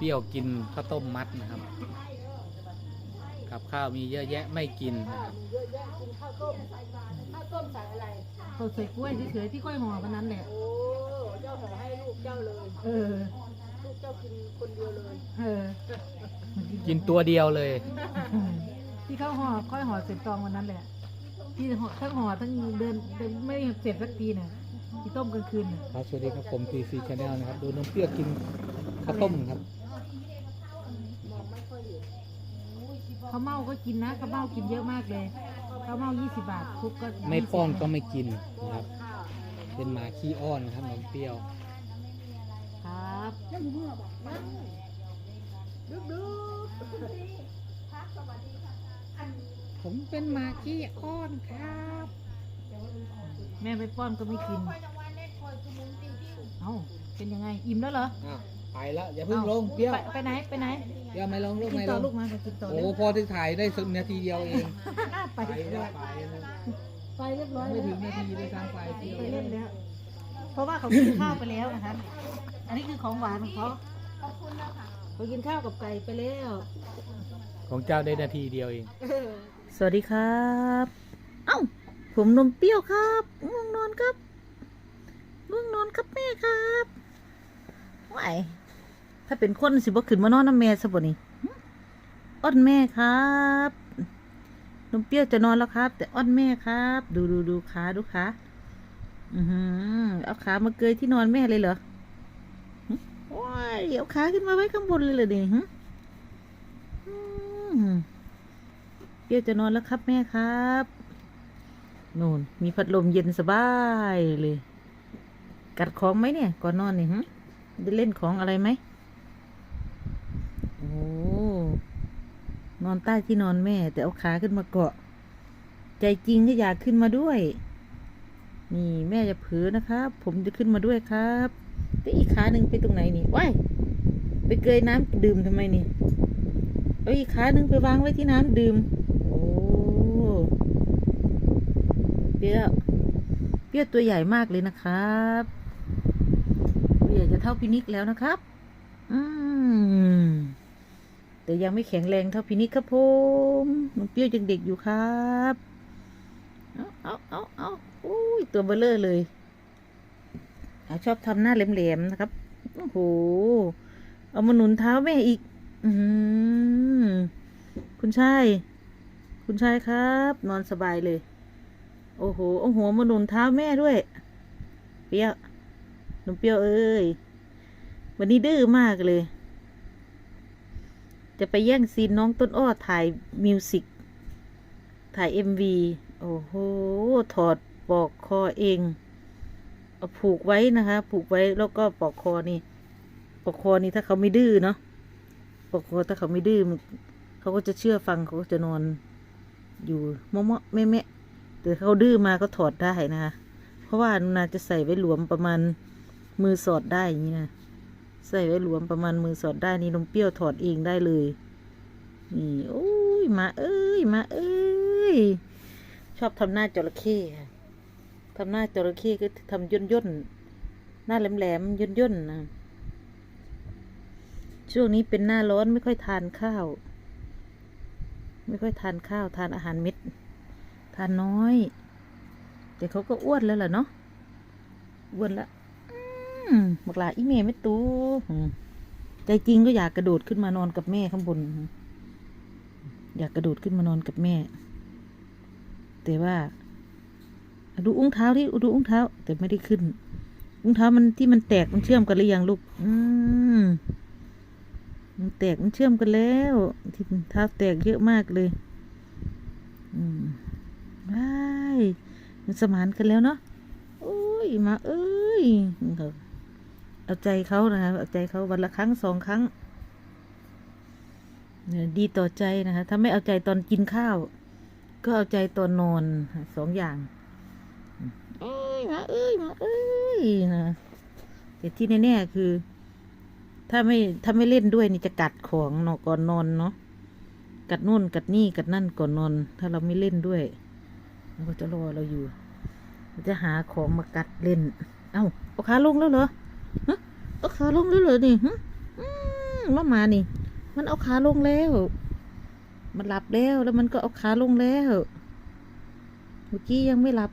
เปรี้ยวกินข้าวต้มมัดนะครับ กับข้าวมีเยอะแยะไม่กินนะครับเยอะแยะกินข้าวต้มใส่ข้าวต้มใส่อะไร เขาใส่กล้วยเฉยๆที่ก้อยห่อวันนั้นแหละ โอ้ เจ้าห่อให้ลูกเจ้าเลย เออ ลูกเจ้ากินคนเดียวเลย เออ กินตัวเดียวเลย ที่เขาห่อค่อยห่อเสร็จตองวันนั้นแหละ ที่ห่อทั้งห่อทั้งเดินเดินไม่เสร็จสักทีน่ะที่ต้มกลางคืนน่ะ ครับสวัสดีครับผม TC Channel นะครับ ดูน้องเปรี้ยวกินข้าวต้มครับ ข้าวเม่าก็กินนะข้าวเม่ากินเยอะมากเลยข้าวเม่า20บาทคุกก็ไม่ป้อนก็20ไม่กินนะครับ เป็นหมาขี้อ้อนนะครับน้องเปรี้ยว ครับยังเมื่อบอกนั่งดึกดึกผมเป็นหมาขี้อ้อนครับแม่ไม่ป้อนก็ไม่กินเอ้าเป็นยังไงอิ่มแล้วเหรอ อ้าวไปแล้วอย่าเพิ่งลงเปรี้ยว ไปไปไหนไปไหน เปรี้ยวไม่ลงลูกกินไม่ต่ลองลูกมาไปกินต่อโอ้เร็วพอที่ถ่ายได้สักนาทีเดียวเองไปไปเรีแล้วไปแล้วไปเรียบร้อยไม่แล้วถึงนาทีด้วยซ้ำไปเปรี้ยวไปเล่นแล้ว เพราะว่าเขากินข้าวไปแล้วนะคะ อันนี้คือของหวานของเขาเขากินข้าวกับไก่ไปแล้ว ของเจ้าได้นาทีเดียวเอง สวัสดีครับ เอ้า ผมนมเปรี้ยวครับง่วงนอนครับง่วงนอนครับแม่ครับไหว ถ้าเป็นคนสิบ่ขึ้นมานอนน้ำแม่ซะบ่นี่อ้อนแม่ครับนมเปรี้ยวจะนอนแล้วครับ แต่อ้อนแม่ครับ ดูดูดูขาดูขาอือเอาขามาเกยที่นอนแม่เลยเหรอหึว้ายเอาขาขึ้นมาไว้ข้างบนเลยเหรอเนี่เปรี้ยวจะนอนแล้วครับแม่ครับนู่นมีพัดลมเย็นสบายเลย กัดของไหมเนี่ยก่อนนอนนี่หึได้เล่นของอะไรไหมโอ้ นอนใต้ที่นอนแม่ แต่เอาขาขึ้นมาเกาะ ใจจริงก็อยากขึ้นมาด้วย นี่แม่จะเผลอนะครับ ผมจะขึ้นมาด้วยครับแต่อีกขาหนึ่งไปตรงไหนนี่ว้ายไปเกยน้ำดื่มทำไมนี่เอาอีกขาหนึ่งไปวางไว้ที่น้ำดื่ม โอ้เปี้ยเปี้ยตัวใหญ่มากเลยนะครับเปี้ยจะเท่าพินิกแล้วนะครับ อืม แต่ยังไม่แข็งแรงเท่าพินิกครับผมมันเปรี้ยวยังเด็กอยู่ครับเอาเอาเอาเอาอุ้ยตัวเบลเลอร์เลยเอาชอบทำหน้าแหลมๆนะครับโอ้โหเอามาหนุนเท้าแม่อีก อืมคุณชายคุณชายครับ นอนสบายเลย โอ้โหเอาหัวมาหนุนเท้าแม่ด้วย เปรี้ยวหนุ่มเปรี้ยวเอ้ยวันนี้ดื้อมากเลย จะไปแย่งซีนน้องต้นอ้อถ่ายมิวสิกถ่ายเอ็มวีโอ้โห ถอดปลอกคอเองเอาผูกไว้นะคะ ผูกไว้แล้วก็ปลอกคอนี่ปลอกคอนี่ถ้าเขาไม่ดื้อเนาะ ปอกติถ้าเขาไม่ดื้อเขาก็จะเชื่อฟังเขาก็จะนอนอยู่เมะๆแม่แม่ๆแต่เขาดื้อมาก็ถอดได้นะคะ เพราะว่านาจะใส่ไว้หลวมประมาณมือสอดได้อย่างนี้นะ ใส่ไว้หลวมประมาณมือสอดได้นี่นมเปรี้ยวถอดเองได้เลย นี่โอ้ยมาเอ้ยมาเอ้ยชอบทำหน้าจระเข้ค่ะทำหน้าจระเข้ก็ทำย่นย่นหน้าแหลมแหลมย่นย่นนะช่วงนี้เป็นหน้าร้อนไม่ค่อยทานข้าว ไม่ค่อยทานข้าวทานอาหารเม็ด ทานน้อย แต่เขาก็อ้วนแล้วล่ะเนาะอ้วนละ บักลาอีเมไม่ตูอืมใจจริงก็อยากกระโดดขึ้นมานอนกับแม่ข้างบน อยากกระโดดขึ้นมานอนกับแม่ แต่ว่า ดูอุ้งเท้าที่ดูอุ้งเท้า แต่ไม่ได้ขึ้น อุ้งเท้ามันที่มันแตกมันเชื่อมกันหรือยังลูก อืมมันแตกมันเชื่อมกันแล้วที่เท้าแตกเยอะมากเลย อืมว้ายมันสมานกันแล้วเนาะโอ้ยมาเอ้ย เอาใจเขานะครับเอาใจเขาวันละครั้งสองครั้งเนี่ยดีต่อใจนะคะถ้าไม่เอาใจตอนกินข้าว ก็เอาใจตอนนอนสองอย่างเอ้ยมาเอ้ยมาเอ้ยนะแต่ที่แน่ๆคือ ถ้าไม่ถ้าไม่เล่นด้วยนี่จะกัดของเนาะก่อนนอนเนาะกัดนู่นกัดนี่กัดนั่นก่อนนอน ถ้าเราไม่เล่นด้วยมันก็จะรอเราอยู่ มันจะหาของมากัดเล่น เอ้าเอาขาลงแล้วเหรอ ฮะเอาขาลงแล้วเหรอนี่ฮะอืมแล้วหมานี่ มันเอาขาลงแล้ว มันหลับแล้วแล้วมันก็เอาขาลงแล้วเมื่อกี้ยังไม่หลับ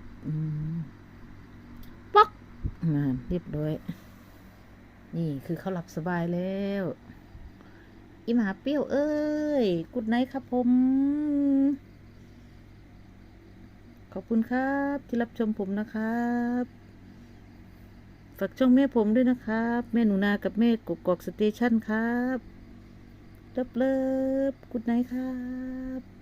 ป๊อกมานเรียบร้อย นี่คือเขาหลับสบายแล้วอีหมาเปรี้ยวเอ้ย กุดไนครับผม ขอบคุณครับที่รับชมผมนะครับ ฝากช่องแม่ผมด้วยนะครับ แม่หนูนากับแม่กกอกสเตชันครับเลิฟเลิฟกุดไนครับ